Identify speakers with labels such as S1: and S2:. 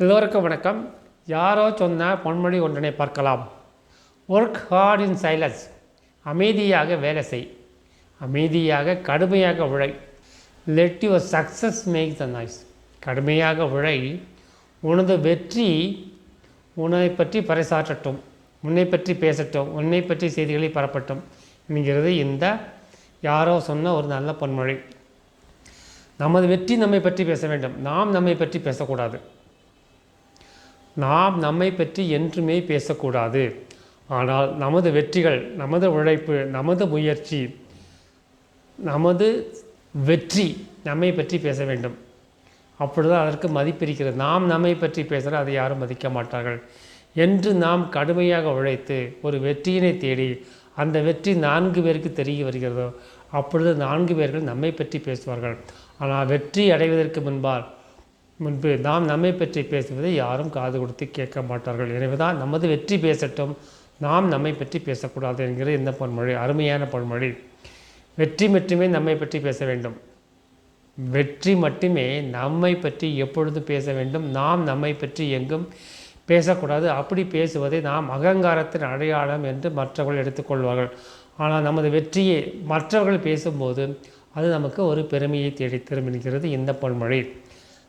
S1: எல்லோருக்கும் வணக்கம். யாரோ சொன்ன பொன்மொழி ஒன்றனை பார்க்கலாம். ஒர்க் ஹார்ட் இன் சைலன்ஸ் அமைதியாக வேலை செய். அமைதியாக கடுமையாக உழை. Let your success make the noise கடுமையாக உழை. உனது வெற்றி உன்னை பற்றி பறைசாற்றட்டும். உன்னை பற்றி பேசட்டும். உன்னை பற்றி செய்திகளை பரப்பட்டும். என்கிறது இந்த யாரோ சொன்ன ஒரு நல்ல பொன்மொழி. நமது வெற்றி நம்மை பற்றி பேச வேண்டும். நாம் நம்மை பற்றி பேசக்கூடாது. நாம் நம்மை பற்றி என்றுமே பேசக்கூடாது. ஆனால் நமது வெற்றிகள் நமது உழைப்பு நமது முயற்சி நமது வெற்றி நம்மை பற்றி பேச வேண்டும். அப்பொழுது அதற்கு மதிப்பிருக்கிறது நாம் நம்மை பற்றி பேசுகிற அதை யாரும் மதிக்க மாட்டார்கள். என்று நாம் கடுமையாக உழைத்து ஒரு வெற்றியினை தேடி அந்த வெற்றி நான்கு பேருக்கு தெரிய வருகிறதோ அப்பொழுது நான்கு பேர்கள் நம்மை பற்றி பேசுவார்கள். ஆனால் வெற்றி அடைவதற்கு முன்பால் முன்பு நாம் நம்மை பற்றி பேசுவதை யாரும் காது கொடுத்து கேட்க மாட்டார்கள். எனவே தான் நமது வெற்றி பேசட்டும். நாம் நம்மை பற்றி பேசக்கூடாது என்கிற இந்த பொன்மொழி அருமையான பொன்மொழி. வெற்றி மட்டுமே நம்மை பற்றி பேச வேண்டும். வெற்றி மட்டுமே நம்மை பற்றி எப்பொழுது பேச வேண்டும்? நாம் நம்மை பற்றி எங்கும் பேசக்கூடாது. அப்படி பேசுவதை நாம் அகங்காரத்தின் அடையாளம் என்று மற்றவர்கள் எடுத்துக்கொள்வார்கள் ஆனால் நமது வெற்றியை மற்றவர்கள் பேசும்போது அது நமக்கு ஒரு பெருமையை தேடி என்கிறது இந்த பொன்மொழி.